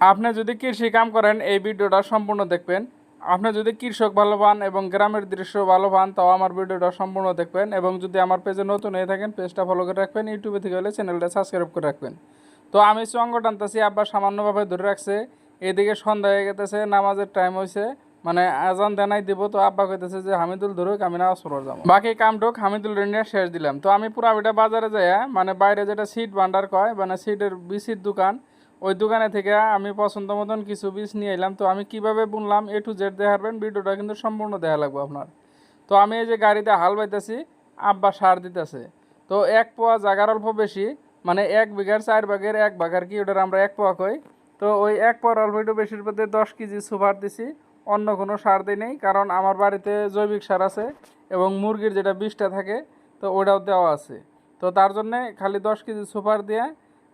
আপনি যদি কৃষি কাম করেন, এই ভিডিওটা সম্পূর্ণ দেখবেন। আপনি যদি কৃষক ভালো পান এবং গ্রামের দৃশ্য ভালো পান তাও আমার ভিডিওটা সম্পূর্ণ দেখবেন এবং যদি আমার পেজে নতুন হয়ে থাকেন, পেজটা ফলো করে রাখবেন, ইউটিউবে থেকে হলে চ্যানেলটা সাবস্ক্রাইব করে রাখবেন। তো আমি চঙ্গ টানতেছি আব্বা সামান্যভাবে ধরে রাখছে। এদিকে সন্ধ্যা হয়ে গেতেছে, নামাজের টাইম হয়েছে মানে আজান দেনাই দিব, তো আব্বা কইতেছে যে, হামিদুল ধরুক আমি নামাজ পড়ার যাব। বাকি কামটুক হামিদুল নিয়ে শেষ দিলাম। তো আমি পুরা ওইটা বাজারে যাই মানে বাইরে যেটা সিট ভান্ডার কয় মানে সিটের বিসির দোকান ওই দোকানে থেকে আমি পছন্দ মতন কিছু বীজ নিয়ে এলাম। তো আমি কীভাবে বুনলাম এ টু জেড দেখাবেন? ভিডিওটা কিন্তু সম্পূর্ণ দেখা লাগবে আপনার। তো আমি এই যে গাড়িতে হাল বাইতেছি, আব্বা সার দিতেছে। তো এক পোয়া জাগার অল্প বেশি মানে এক বিঘার চার ভাগের এক ভাগার কি, ওটার আমরা এক পোয়া কই। তো ওই এক পোয়ার অল্প একটু বেশির মধ্যে দশ কেজি সুপার দিছি, অন্য কোনো সার দিই নেই, কারণ আমার বাড়িতে জৈবিক সার আছে এবং মুরগির যেটা বিষটা থাকে, তো ওটাও দেওয়া আছে। তো তার জন্যে খালি দশ কেজি সুপার দিয়ে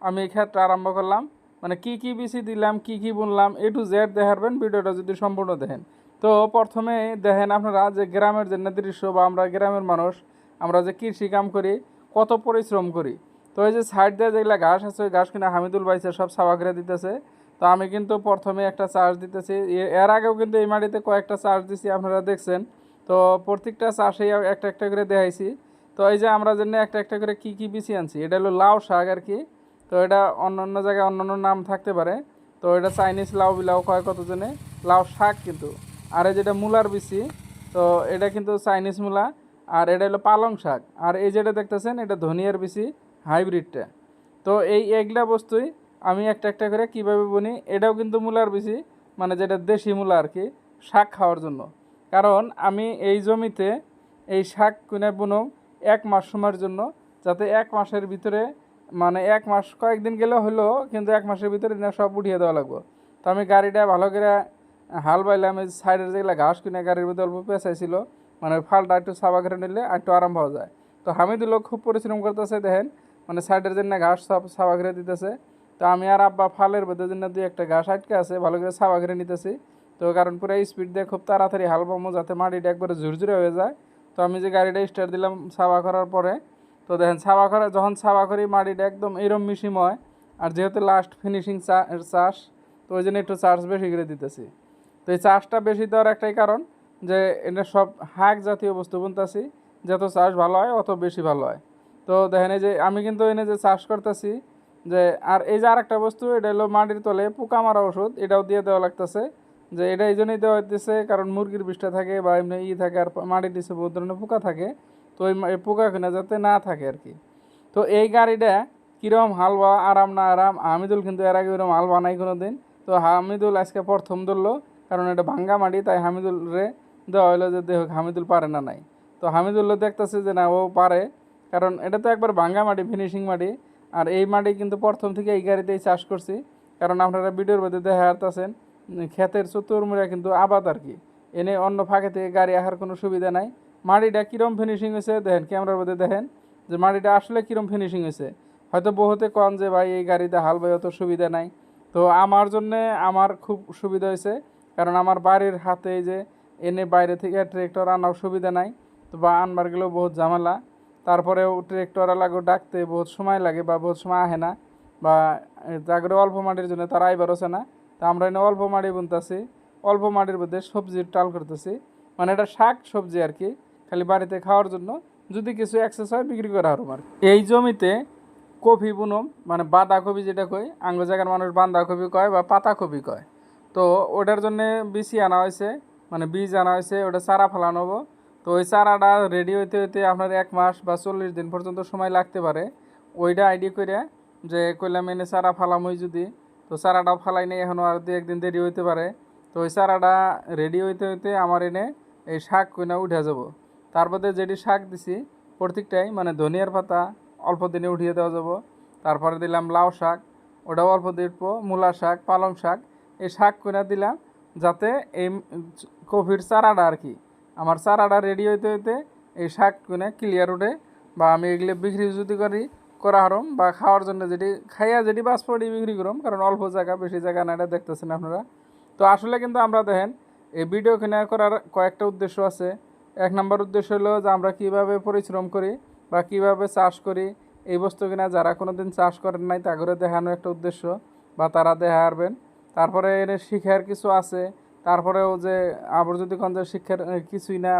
আমি এই ক্ষেত্রে আরম্ভ করলাম। মানে কি কি বিসি দিলাম, কি কি বুনলাম এ টু জেড দেখাবেন, ভিডিওটা যদি সম্পূর্ণ দেখেন। তো প্রথমে দেখেন আপনারা যে গ্রামের যে দৃশ্য বা আমরা গ্রামের মানুষ, আমরা যে কৃষি কাম করি, কত পরিশ্রম করি। তো এই যে সাইড দিয়ে যেগুলা ঘাস আছে, ওই ঘাস কিনা হামিদুল বাইছে সব সাবা দিতেছে। তো আমি কিন্তু প্রথমে একটা চার্জ দিতেছি। এর আগেও কিন্তু এই মাটিতে কয়েকটা চার্জ দিছি, আপনারা দেখছেন। তো প্রত্যেকটা চাষেই একটা একটা করে দেখাইছি। তো এই যে আমরা জন্য একটা একটা করে কি কি বিছি আনছি, এটা হলো লাউ শাক আর কি। তো এটা অন্য অন্য জায়গায় অন্য অন্য নাম থাকতে পারে। তো এটা চাইনিজ লাউ বিলাউ কয় কত জনে লাউ শাক কিন্তু। আর এই যেটা মূলার বিচি, তো এটা কিন্তু চাইনিজ মূলা। আর এটা হলো পালং শাক। আর এই যেটা দেখতেছেন, এটা ধনিয়ার বিচি, হাইব্রিডটা। তো এই এগুলা বস্তুই আমি একটা একটা করে কীভাবে বনি, এটাও কিন্তু মূলার বিচি মানে যেটা দেশি মূলা আর কি, শাক খাওয়ার জন্য। কারণ আমি এই জমিতে এই শাক কিনে বুনো এক মাস সময়ের জন্য, যাতে এক মাসের ভিতরে মানে এক মাস, কয়েকদিন গেলে হলো, কিন্তু এক মাসের ভিতরে সব উঠিয়ে দেওয়া লাগবে। তো আমি গাড়িটা ভালো করে হাল বাইলাম, এই সাইডের যেগুলো ঘাস কিনে গাড়ির মধ্যে অল্প পেঁচাইছিল মানে ফালটা একটু সাবা করে নিলে একটু আরাম পাওয়া যায়। তো হামিদুল্লাহ খুব পরিশ্রম করতেছে, দেখেন মানে সাইডের জন্য ঘাস সব সাবা করে দিতেছে। তো আমি আর আব্বা ফালের মধ্যে জন্য দুই একটা ঘাস আটকে আছে, ভালো করে সাবা করে নিতেছি। তো কারণ পুরো স্পিড দিয়ে খুব তাড়াতাড়ি হাল পাবো যাতে মাটিটা একবারে ঝুরঝুরে হয়ে যায়। তো আমি যে গাড়িটা স্টার্ট দিলাম সাবা করার পরে তো দেখেন ছাবা করে যখন ছাবা করি, মাটিটা একদম এরম মিশিময়। আর যেহেতু লাস্ট ফিনিশিং চাষ, তো ওই জন্য একটু চার্জ বেশি করে দিতেছি। তো এই চাষটা বেশি দেওয়ার একটাই কারণ যে, এটা সব হাক জাতীয় বস্তু বুনতেছি। যত চাষ ভালো হয়, অত বেশি ভালো হয়। তো দেখেন, এই যে আমি কিন্তু এনে যে চাষ করতেছি, যে, আর এই যে আরেকটা বস্তু, এটা হলো মাটির তলে পোকা মারা ওষুধ, এটাও দিয়ে দেওয়া লাগতেছে। যে, এটা এই জন্যই দেওয়া হইতেছে, কারণ মুরগির বিষটা থাকে বা এমনি ই থাকে, আর মাটির নিচে বহুত ধরনের পোকা থাকে। তো ওই এই পোকা কিনা যাতে না থাকে আর কি। তো এই গাড়িটা কীরকম হালবা, আরাম না আরাম হামিদুল কিন্তু এর আগে ওরকম হালবা নাই কোনো দিন তো হামিদুল আজকে প্রথম ধরলো, কারণ এটা ভাঙ্গা মাটি, তাই হামিদুল রে দেওয়া হলো যে দেখ হামিদুল পারে না নাই। তো হামিদুল্লাহ দেখতেছে যে না, ও পারে, কারণ এটা তো একবার ভাঙ্গা মাটি ফিনিশিং মাটি। আর এই মাটি কিন্তু প্রথম থেকে এই গাড়িতেই চাষ করছি। কারণ আপনারা ভিডিওর মধ্যে দেখা হারতেছেন ক্ষেতের চতুর্মুড়া কিন্তু আবাদ আর কি। এনে অন্য ফাঁকে থেকে গাড়ি আসার কোনো সুবিধা নাই। মাটিটা কীরম ফিনিশিং হয়েছে দেখেন ক্যামেরার মধ্যে দেখেন, যে মাটিটা আসলে কীরম ফিনিশিং হয়েছে। হয়তো বহুতে কন যে, ভাই, এই গাড়িতে হাল বাই, অত সুবিধা নাই। তো আমার জন্যে আমার খুব সুবিধা হয়েছে, কারণ আমার বাড়ির হাতে যে, এনে বাইরে থেকে ট্রেক্টর আনার সুবিধা নাই, তো বা আনবার গেলেও বহুত ঝামেলা। তারপরেও ট্রেক্টর লাগো ডাকতে বহুত সময় লাগে বা বহুত সময় আহে না, বা জাগরে অল্প মাটির জন্য তারা আইবার হচ্ছে না। তা আমরা এনে অল্প মাটি বুনতেছি, অল্প মাটির মধ্যে সবজির টাল করতেছি। মানে এটা শাক সবজি আর কি খালি বাড়িতে খাওয়ার জন্য যদি কিছু এক্সেস হয় বিক্রি করা হারম আর এই জমিতে কফি বুনম মানে বাঁধাকপি যেটা কই আঙ্গ জায়গার মানুষ বাঁধাকপি কয় বা পাতাকপি কয়। তো ওটার জন্য বিচি আনা হয়েছে মানে বীজ আনা হয়েছে, ওটা চারা ফেলানো হব। তো ওই চারাটা রেডি হইতে হইতে আপনার এক মাস বা চল্লিশ দিন পর্যন্ত সময় লাগতে পারে। ওইটা আইডি করে যে কইলাম এনে চারা ফালাম ওই যদি। তো চারাটাও ফালাই নেই এখনও আর দু একদিন দেরি হইতে পারে। তো ওই চারাটা রেডি হইতে হইতে আমার এনে এই শাক কইনা উঠে যাব। তারপরে যেটি শাক দিছি, প্রত্যেকটাই মানে ধনিয়ার পাতা অল্প দিনে উঠিয়ে দেওয়া যাব। তারপরে দিলাম লাউ শাক, ওটাও অল্প দিব মূলা শাক, পালং শাক, এই শাক কইনা দিলাম যাতে এই কফির চারাটা আর কি, আমার চারাটা রেডি হইতে হইতে এই শাক কিনে ক্লিয়ার উঠে বা আমি এগুলো বিক্রি যদি করি, করা হারম বা খাওয়ার জন্য যেটি খাইয়া যেটি বাস পড়ি বিক্রি করম, কারণ অল্প জায়গা, বেশি জায়গা না এটা দেখতেছেন আপনারা। তো আসলে কিন্তু আমরা দেখেন, এই ভিডিও কিনে করার কয়েকটা উদ্দেশ্য আছে। এক নম্বর উদ্দেশ্য হলো যে আমরা কীভাবে পরিশ্রম করি বা কীভাবে চাষ করি, এই বস্তু কিনা যারা কোনো দিন চাষ করেন নাই তা করে দেখানো একটা উদ্দেশ্য বা তারা দেখা হারবেন। তারপরে এর শিক্ষার কিছু আছে, তারপরেও যে আবার যদি কোন যে শিক্ষার কিছুই না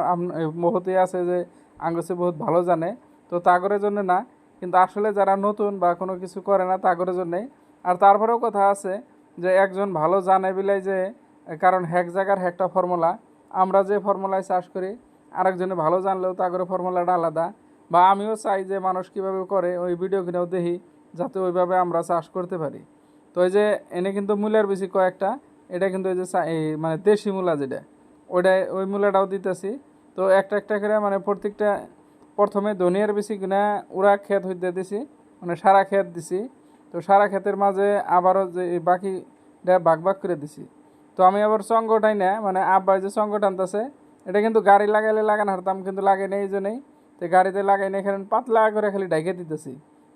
মহতে আছে যে আঙ্গসে বহুত ভালো জানে, তো তাগরের জন্য না। কিন্তু আসলে যারা নতুন বা কোনো কিছু করে না তাগরের জন্যেই আর তারপরেও কথা আছে যে একজন ভালো জানে বিলাই যে, কারণ হ্যাক জায়গার হ্যাকটা ফর্মুলা আমরা যে ফর্মুলায় চাষ করি আরেকজনে ভালো জানলেও তাগরে ফর্মুলাটা আলাদা। বা আমিও চাই যে মানুষ কীভাবে করে, ওই ভিডিও কিনেও দেখি, যাতে ওইভাবে আমরা চাষ করতে পারি। তো এই যে এনে কিন্তু মূলার বেশি কয়েকটা, এটা কিন্তু এই যে মানে দেশি মূলা যেটা ওইটা ওই মূলাটাও দিতেছি। তো একটা একটা করে মানে প্রত্যেকটা, প্রথমে ধনিয়ার বেশি কিনা ওরা ক্ষেত হইতে দিছি মানে সারা ক্ষেত দিছি। তো সারা ক্ষেতের মাঝে আবারও যে বাকিটা ভাগ ভাগ করে দিছি। তো আমি আবার সঙ্গটাই না মানে আব্বাই যে সঙ্গ টানতেছে এটা কিন্তু গাড়ি লাগাইলে লাগানো হারতাম কিন্তু লাগে নেই এই জন্যই তো গাড়িতে লাগাই নেই এখানে পাতলা করে খালি ডাইকে দিতেছি।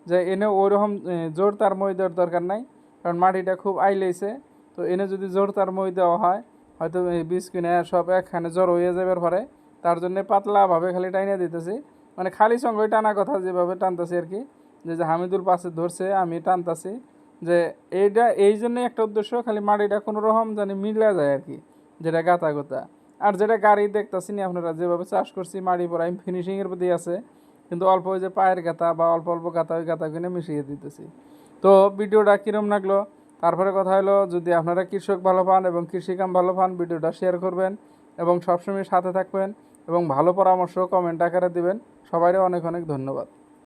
যে এনে ওইরকম জোর তার মই দেওয়ার দরকার নাই, কারণ মাটিটা খুব আইলেছে তো এনে যদি জোর তার মই দেওয়া হয়, হয়তো বীজ কিনে সব একখানে জ্বর হয়ে যাবার পরে তার জন্য পাতলাভাবে খালি টাইনে দিতেছি। মানে খালি সঙ্গে টানা কথা যেভাবে টানতেছি আর কি, যে যে হামিদুল পাশে ধরছে, আমি টানতাছি। যে এইটা, এই জন্যই একটা উদ্দেশ্য, খালি মাটিটা কোনো রকম জানি মিলা যায় আর কি, যেটা গাতা গোতা। আর যেটা গাড়ি দেখতেছি নি আপনারা, যেভাবে চাষ করছি, মাড়ি পরে আমি ফিনিশিংয়ের প্রতি আছে, কিন্তু অল্প ওই যে পায়ের গাতা বা অল্প অল্প গাতা ওই গাতা কিনে মিশিয়ে দিতেছি। তো ভিডিওটা কীরম লাগল? তারপরে কথা হলো, যদি আপনারা কৃষক ভালো পান এবং কৃষিকাম ভালো পান, ভিডিওটা শেয়ার করবেন এবং সবসময় সাথে থাকবেন এবং ভালো পরামর্শ কমেন্ট আকারে দিবেন। সবাইকে অনেক অনেক ধন্যবাদ।